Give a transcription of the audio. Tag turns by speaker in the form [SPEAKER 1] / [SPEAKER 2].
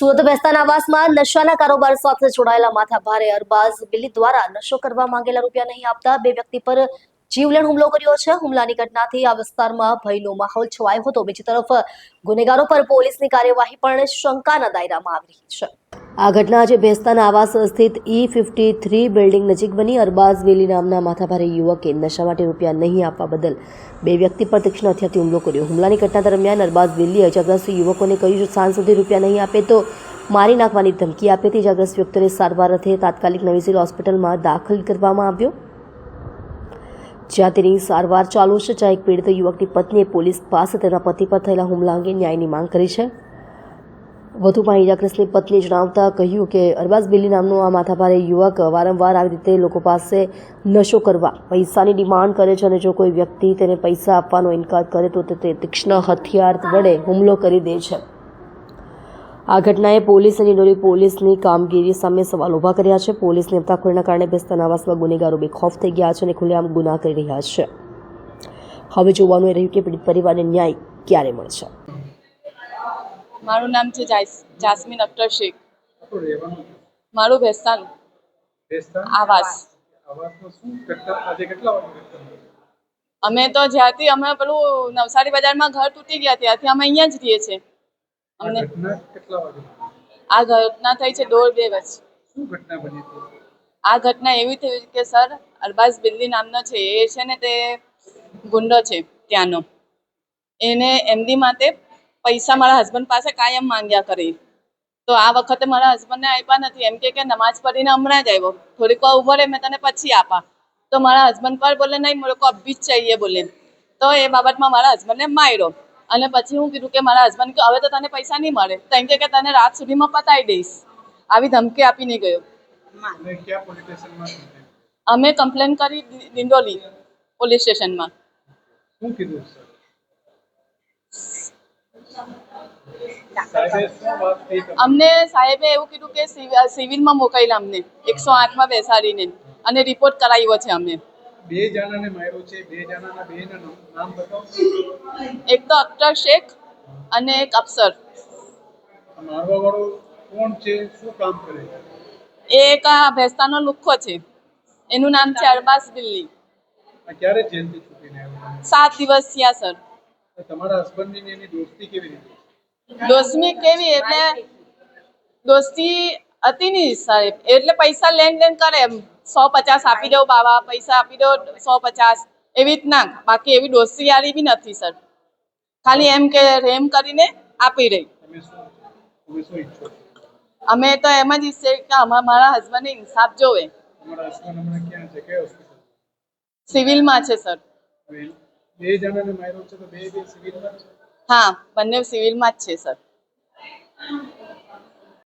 [SPEAKER 1] સુરત બેસ્તાન આવાસમાં નશાના કારોબાર સાથે જોડાયેલા માથાભારે અરબાઝ બિલ્લી દ્વારા નશો કરવા માંગેલા રૂપિયા નહીં આપતા બે વ્યક્તિ પર જીવલેણ હુમલો કર્યો છે. હુમલાની ઘટનાથી આ વિસ્તારમાં ભયનો માહોલ છવાયો હતો. બીજી તરફ ગુનેગારો પર પોલીસની કાર્યવાહી પણ શંકાના દાયરામાં આવી રહી છે. આ ઘટના આજે ભેસ્તાના આવાસ સ્થિત ઈ ફિફ્ટી થ્રી બિલ્ડિંગ નજીક બની. અરબાઝ વેલી નામના માથાભારે યુવકે નશા માટે રૂપિયા નહીં આપવા બદલ બે વ્યક્તિ પર તીક્ષ્ણ હથિયારથી હુમલો કર્યો. હુમલાની ઘટના દરમિયાન અરબાઝ વેલીએ ઇજાગ્રસ્ત યુવકોને કહ્યું સાંજ સુધી રૂપિયા નહીં આપે તો મારી નાખવાની ધમકી આપી. હતી ઇજાગ્રસ્ત વ્યક્તિને સારવાર અર્થે તાત્કાલિક નવી સિવિલ હોસ્પિટલમાં દાખલ કરવામાં આવ્યો. જ્યાં તેની સારવાર ચાલુ છે, જ્યાં એક પીડિત યુવકની પત્નીએ પોલીસ પાસે તેના પતિ પર થયેલા હુમલા અંગે ન્યાયની માંગ કરી છે. વધુમાં ઇજાગ્રસ્તની પત્નીએ જણાવતા કહ્યું કે, અરબાઝ બિલ્લી નામનો આ માથાભારે યુવક વારંવાર આવી રીતે લોકો પાસે નશો કરવા, પૈસાની ડિમાન્ડ કરે છે અને જો કોઈ વ્યક્તિ તેને પૈસા આપવાનો ઇનકાર કરે તો તે તીક્ષ્ણ હથિયાર વડે હુમલો કરી દે છે. આ ઘટનાએ પોલીસ અને ઇન્ડોરી પોલીસની કામગીરી સામે સવાલ ઊભા કર્યા છે. પોલીસની હપ્તાખોરીના કારણે બેસ્તાન આવાસમાં ગુનેગારો બેખોફ થઈ ગયા છે અને ખુલ્લેઆમ ગુના કરી રહ્યા છે. હવે જોવાનું એ રહ્યું કે પીડિત પરિવારને ન્યાય ક્યારે મળશે.
[SPEAKER 2] મારું નામ છે જાસ- જાસ્મીન અખ્તર શેખ. મારું ભેસ્તાન
[SPEAKER 3] બેસતા
[SPEAKER 2] આવાસ. અમે તો જ્યારથી અમે પેલું નવસારી બજારમાં ઘર તૂટી ગયા ત્યાંથી અમે અહીંયા જ રહીએ છીએ. અમને આ ઘટના થઈ છે દોઢ બે વર્ષ આ ઘટના એવી થઈ કે સર અરબાઝ બિલ્લી નામનો છે એ છે ને તે ગુંડો છે ત્યાંનો. એને એમડી માટે પૈસા મારા હસબન્ડ પાસે કાયમ માંગ્યા કરી. તો આ વખતે મારા હસબન્ડને આપ્યા નથી. એમ કે કે નમાઝ પઢીને હમણાં જ આવ્યો. થોડીક વાર ઊભો રહે મેં તને પછી આપા. તો મારા હસબન્ડ પર બોલે નહીં મેરે કો અભી જ ચાહીએ બોલે. તો એ બાબતમાં મારા હસબન્ડને માર્યો. અને પછી હું કીધું કે મારા હસબન્ડ કે હવે તો તને પૈસા નહીં મળે. તેમ કે કે તને રાત સુધીમાં પતાવી દઈશ. આવી ધમકી આપીને ગયો? અમે કમ્પ્લેન કરી દિંડોલી પોલીસ સ્ટેશનમાં? અમને સાહેબે એવું કીધું કે સિવિલમાં મોકલેલા અમને. એકસો આઠમાં બેસાડીને. અને રિપોર્ટ કરાવ્યો છે અમે
[SPEAKER 3] બે જણાને માર્યો છે બે જણાના બે નામ બતાવો.
[SPEAKER 2] એક તો અખ્તર શેખ અને એક અફસર.
[SPEAKER 3] મારવા વાળો કોણ છે? શું કામ કરે છે?
[SPEAKER 2] એ એક આ ભેસ્તાનો લુખ્ખો છે. એનું નામ છે અરબાસ દિલ્હી
[SPEAKER 3] આ ક્યારે જેલથી છૂટીને આવ્યો?
[SPEAKER 2] સાત દિવસ થયા સર.
[SPEAKER 3] તમારા હસબન્ડની ને એની દોસ્તી કેવી રીતે
[SPEAKER 2] દોસ્તી કેવી? એટલે દોસ્તી હતી નહીં સાહેબ. એટલે પૈસા લેન દેન કરે એમ. સો પચાસ આપી દો બાબા પૈસા આપી દો સો પચાસ. એવી રીતના. બાકી એવી દોસ્તી યારી બી નથી સર. ખાલી એમ કે રેમ કરીને આપી રહી.
[SPEAKER 3] ઈચ્છો
[SPEAKER 2] અમે તો એમ જ ઈચ્છીએ કે અમારા મારા હસબન્ડને ઇન્સાફ જોવે. સિવિલમાં છે સર. હા બંને સિવિલમાં જ છે સર.